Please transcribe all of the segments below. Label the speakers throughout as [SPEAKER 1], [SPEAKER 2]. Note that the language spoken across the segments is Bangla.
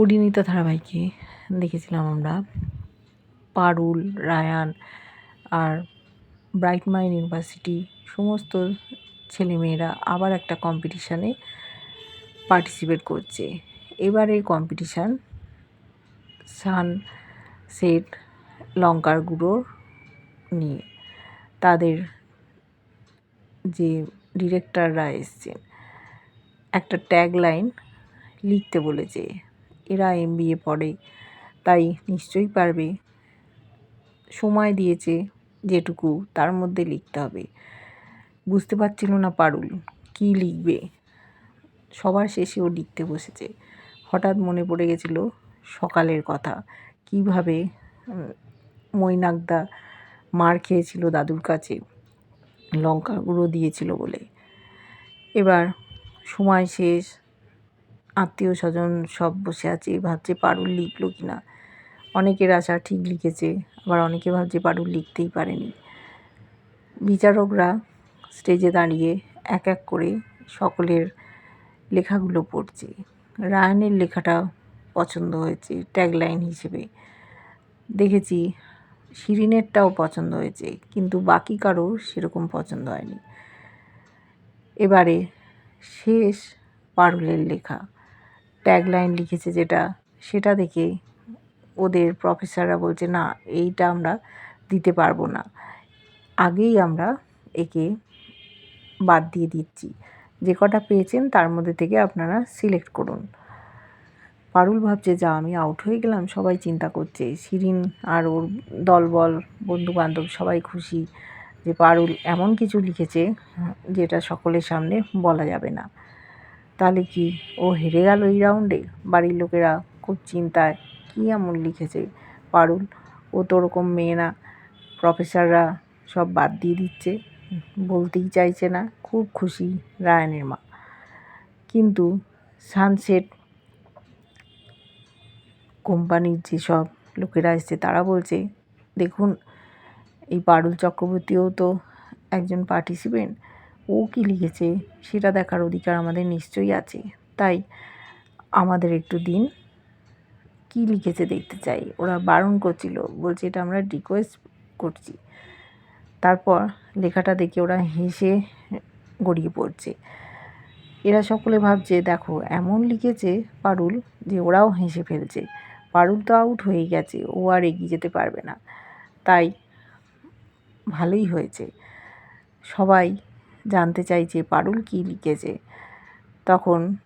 [SPEAKER 1] পরিণীতা ধারাবাহিকে দেখেছিলাম আমরা। পারুল, রায়ান আর ব্রাইট মাইন্ড ইউনিভার্সিটি সমস্ত ছেলেমেয়েরা আবার একটা কম্পিটিশানে পার্টিসিপেট করছে। এবারে কম্পিটিশান সান সেট লঙ্কার গুঁড়োর নিয়ে। তাদের যে ডিরেক্টররা এসছেন, একটা ট্যাগ লাইন লিখতে বলেছে এরা এম বি এ পড়ে। তাই নিশ্চয়ই পারবে। সময় দিয়েছে যেটুকু, তার মধ্যে লিখতে হবে। বুঝতে পারছিল না পারুল, কী লিখবে? সবার শেষে ও লিখতে বসেছে। হঠাৎ মনে পড়ে গেছিল সকালের কথা। কীভাবে মৈনাকদা মার খেয়েছিল দাদুর কাছে। লঙ্কা গুঁড়ো দিয়েছিল বলে। এবার সময় শেষ আত্মীয় স্বজন সব বসে আছে, ভাবছে পারুল লিখলো কি না অনেকের আশা ঠিক লিখেছে, আবার অনেকে ভাবছে পারুল লিখতেই পারেনি। বিচারকরা স্টেজে দাঁড়িয়ে এক এক করে সকলের লেখাগুলো পড়ছে। রায়নের লেখাটা পছন্দ হয়েছে ট্যাগলাইন হিসেবে। দেখেছি শিরিনেরটাও পছন্দ হয়েছে, কিন্তু বাকি কারও সেরকম পছন্দ হয়নি। এবারে শেষ পারুলের লেখা। ট্যাগলাইন লিখেছে যেটা, সেটা দেখে ওদের প্রফেসররা বলছে, না, এইটা আমরা দিতে পারব না। আগেই আমরা একে বাদ দিয়ে দিচ্ছি। যে কটা পেয়েছেন, তার মধ্যে থেকে আপনারা সিলেক্ট করুন। পারুল ভাবছে, যা, আমি আউট হয়ে গেলাম, সবাই চিন্তা করছে। শিরিন আর ওর দলবল, বন্ধুবান্ধব সবাই খুশি যে পারুল এমন কিছু লিখেছে, যেটা সকলের সামনে বলা যাবে না। তাহলে কি? ও হেরে গেল এই রাউন্ডে বাড়ির লোকেরা খুব চিন্তায়। কী এমন লিখেছে? পারুল, ও তো ওরকম মেয়ে না। প্রফেসররা সব বাদ দিয়ে দিচ্ছে। বলতেই চাইছে না। খুব খুশি রায়নের মা। কিন্তু সানসেট কোম্পানির যেসব লোকেরা এসছে, তারা বলছে, দেখুন, এই পারুল চক্রবর্তীও তো একজন পার্টিসিপেন্ট ও কী লিখেছে? সেটা দেখার অধিকার আমাদের নিশ্চয়ই আছে। তাই আমাদের একটু দিন। কী লিখেছে দেখতে চাই? ওরা বারণ করছিল। বলছে, এটা আমরা রিকোয়েস্ট করছি। তারপর লেখাটা দেখে ওরা হেসে গড়িয়ে পড়ছে। এরা সকলে ভাবছে, দেখো, এমন লিখেছে পারুল যে ওরাও হেসে ফেলছে। পারুল তো আউট হয়ে গেছে, ও আর এগিয়ে যেতে পারবে না। তাই ভালোই হয়েছে। সবাই জানতে চাইছে, পারুল কী লিখেছে? তখন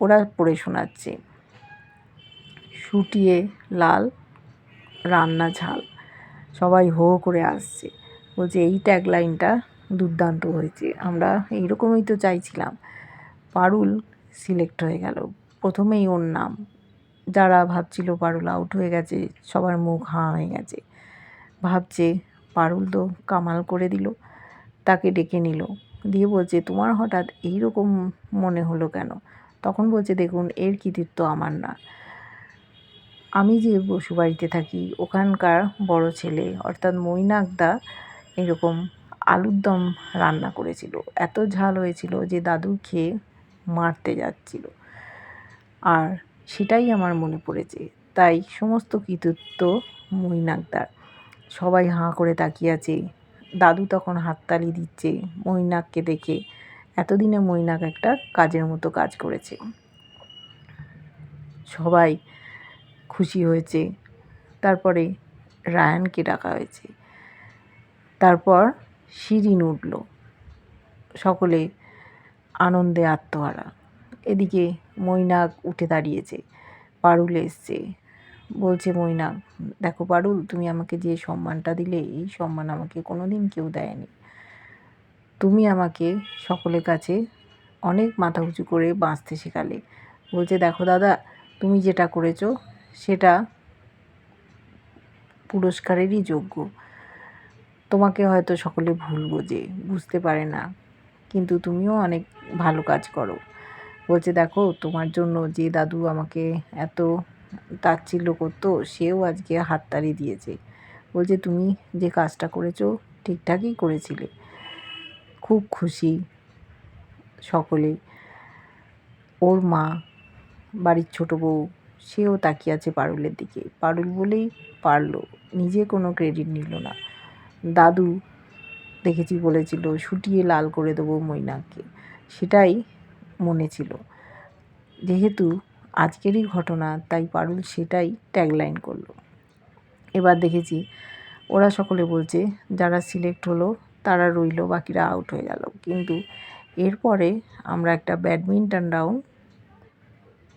[SPEAKER 1] ওরা পড়ে শোনাচ্ছে, শুটিয়ে লাল রান্না ঝাল। সবাই হো করে আসছে। বলছে, এই ট্যাগলাইনটা দুর্দান্ত হয়েছে। আমরা এইরকমই তো চাইছিলাম। পারুল সিলেক্ট হয়ে গেল। প্রথমেই ওর নাম। যারা ভাবছিল পারুল আউট হয়ে গেছে, সবার মুখ হাঁ হয়ে গেছে। ভাবছে, পারুল তো কামাল করে দিল, তাকে ডেকে নিল। দিয়ে বলছে, তোমার হঠাৎ এই রকম মনে হলো কেন? তখন বলছে, দেখুন, এর কৃতিত্ব আমার না। আমি যে বসুবাড়িতে থাকি, ওখানকার বড় ছেলে, অর্থাৎ মৈনাকদা এরকম আলুর দম রান্না করেছিল। এত ঝাল হয়েছিল যে দাদু খেয়ে মারতে যাচ্ছিল। আর সেটাই আমার মনে পড়েছে। তাই সমস্ত কৃতিত্ব মৈনাকদার সবাই হাঁ করে তাকিয়ে আছে দাদু তখন হাততালি দিচ্ছে মৈনাককে দেখে। এতদিনে মৈনাক একটা কাজের মতো কাজ করেছে। সবাই খুশি হয়েছে। তারপরে রায়ানকে ডাকা হয়েছে। তারপর শিরিন উঠল। সকলে আনন্দে আত্মহারা। এদিকে মৈনাক উঠে দাঁড়িয়েছে। পারুল এসছে। বলছে মৈনাক দেখো পারুল, তুমি আমাকে যে সম্মানটা দিলে, এই সম্মান আমাকে কোনো দিন কেউ দেয়নি। তুমি আমাকে সকলের কাছে অনেক মাথা উঁচু করে বাঁচতে শেখালে। বলছে, দেখো দাদা, তুমি যেটা করেছ, সেটা পুরস্কারেরই যোগ্য। তোমাকে হয়তো সকলে ভুল বোঝে, বুঝতে পারে না, কিন্তু তুমিও অনেক ভালো কাজ করো। বলছে, দেখো, তোমার জন্য যে দাদু আমাকে এত তাচ্ছিল্য করতো, সেও আজকে হাততালি দিয়েছে। বলছে, তুমি যে কাজটা করেছ, ঠিকঠাকই করেছিলে। খুব খুশি সকলে। ওর মা, বাড়ির ছোটো বউ, সেও তাকিয়ে আছে পারুলের দিকে। পারুল বলেই পারল, নিজে কোনো ক্রেডিট নিল না। দাদু দেখেছি বলেছিল শুটিয়ে লাল করে দেবো মৈনাককে। সেটাই মনে ছিল। যেহেতু আজকেরই ঘটনা, তাই পারুল সেটাই ট্যাগলাইন করল। এবার দেখেছি, ওরা সকলে বলছে, যারা সিলেক্ট হলো, তারা রইল, বাকিরা আউট হয়ে গেল। কিন্তু এরপরে আমরা একটা ব্যাডমিন্টন রাউন্ড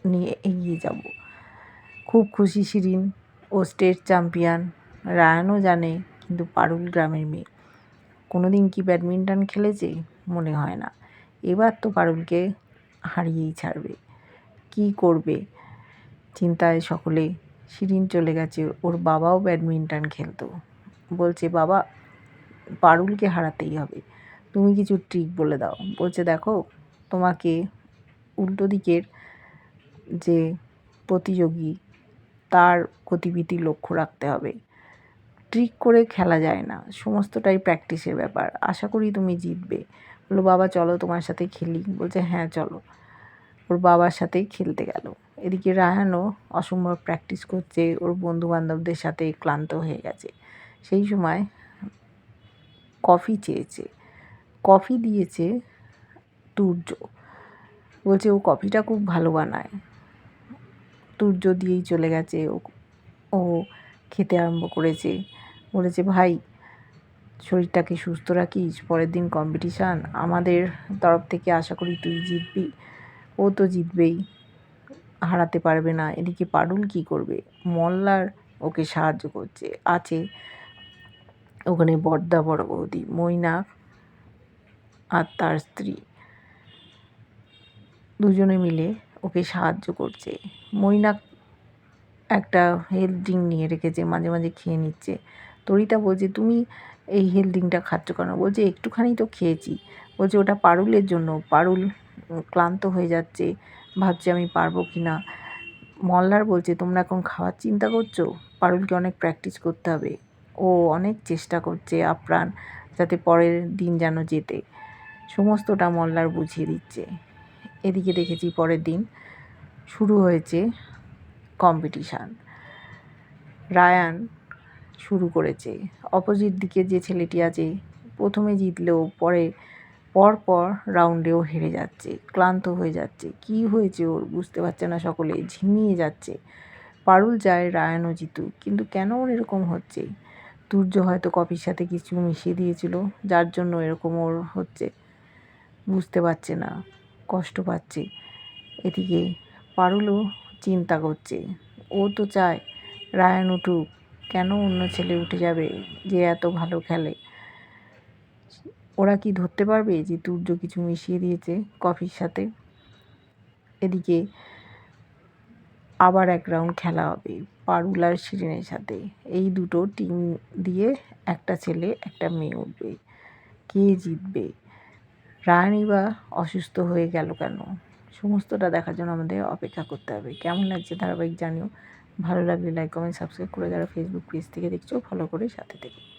[SPEAKER 1] নিয়ে এগিয়ে যাব। খুব খুশি শিরিন ও স্টেট চ্যাম্পিয়ন রায়ানও জানে, কিন্তু পারুল গ্রামের মেয়ে। কোনো দিন কি ব্যাডমিন্টন খেলেছে? মনে হয় না। এবার তো পারুলকে হারিয়েই ছাড়বে। কি করবে? চিন্তায় সকলে শিরিন চলে গেছে। ওর বাবাও ব্যাডমিন্টন খেলতো। বলছে, বাবা, পারুলকে হারাতেই হবে। তুমি কিছু ট্রিক বলে দাও। বলছে, দেখো, তোমাকে উল্টো দিকের যে প্রতিযোগী, তার গতিবিধি লক্ষ্য রাখতে হবে। ট্রিক করে খেলা যায় না। সমস্তটাই প্র্যাকটিসের ব্যাপার। আশা করি তুমি জিতবে। বলল, বাবা, চলো তোমার সাথে খেলি। বলছে হ্যাঁ চলো। ওর বাবার সাথেই খেলতে গেল। এদিকে রাহানও অসম্ভব প্র্যাকটিস করছে, ওর বন্ধু বান্ধবদের সাথে ক্লান্ত হয়ে গেছে। সেই সময় কফি চেয়েছে। কফি দিয়েছে তুর্য। বলছে, ও কফিটা খুব ভালো বানায়। তুর্য দিয়েই চলে গেছে। ও ও খেতে আরম্ভ করেছে। বলেছে, ভাই, শরীরটাকে সুস্থ রাখিস, পরের দিন কম্পিটিশান আমাদের তরফ থেকে আশা করি তুই জিতবি। ও তো জিতবেই। হারাতে পারবে না। এদিকে পারুল কি করবে? মল্লার ওকে সাহায্য করছে। আছে ওখানে বর্দা বড় বৌদি মৈনাক আর তার স্ত্রী। দুজনে মিলে ওকে সাহায্য করছে। মৈনাক একটা হেলথ ড্রিঙ্ক নিয়ে রেখেছে, মাঝে মাঝে খেয়ে নিচ্ছে। তরিতা বলছে, তুমি এই হেলথ ড্রিঙ্কটা খাচ্ছ কেন? বলছে, একটুখানি তো খেয়েছি। বলছে, ওটা পারুলের জন্য। পারুল ক্লান্ত হয়ে যাচ্ছে। ভাবছে আমি পারব কি না মল্লার বলছে, তোমরা এখন খাওয়ার চিন্তা করছ? পারুলকে অনেক প্র্যাকটিস করতে হবে। ও অনেক চেষ্টা করছে আপ্রাণ, যাতে পরের দিন যেন যেতে। সমস্তটা মল্লার বুঝিয়ে দিচ্ছে। এদিকে দেখেছি পরের দিন শুরু হয়েছে কম্পিটিশান রায়ান শুরু করেছে। অপোজিট দিকে যে ছেলেটি আছে, প্রথমে জিতলেও পরে পর পর রাউন্ডেও হেরে যাচ্ছে, ক্লান্ত হয়ে যাচ্ছে। কি হয়েছে ওর? বুঝতে পারছে না সকলে, ঝিমিয়ে যাচ্ছে। পারুল চায় রায়ানও জিতুক, কিন্তু কেন ওর এরকম হচ্ছে? তুর্য হয়তো কফির সাথে কিছু মিশিয়ে দিয়েছিল, যার জন্য এরকম ওর হচ্ছে। বুঝতে পারছে না, কষ্ট পাচ্ছে। এদিকে পারুলও চিন্তা করছে, ও তো চায় রায়ান উঠুক, কেন অন্য ছেলে উঠে যাবে যে এত ভালো খেলে? ওরা কি ধরতে পারবে যে তুর্য কিছু মিশিয়ে দিয়েছে কফির সাথে? এদিকে আবার এক রাউন্ড খেলা হবে পারুল আর শিরিনের সাথে। এই দুটো টিম দিয়ে একটা ছেলে, একটা মেয়ে উঠবে। কে জিতবে? রানী বা অসুস্থ হয়ে গেল কেন? সমস্তটা দেখার জন্য আমাদের অপেক্ষা করতে হবে। কেমন লাগছে ধারাবাহিক জানিও? ভালো লাগলে লাইক কমেন্ট সাবস্ক্রাইব করে যারা ফেসবুক পেজ থেকে দেখছ ফলো করে সাথে থেকে।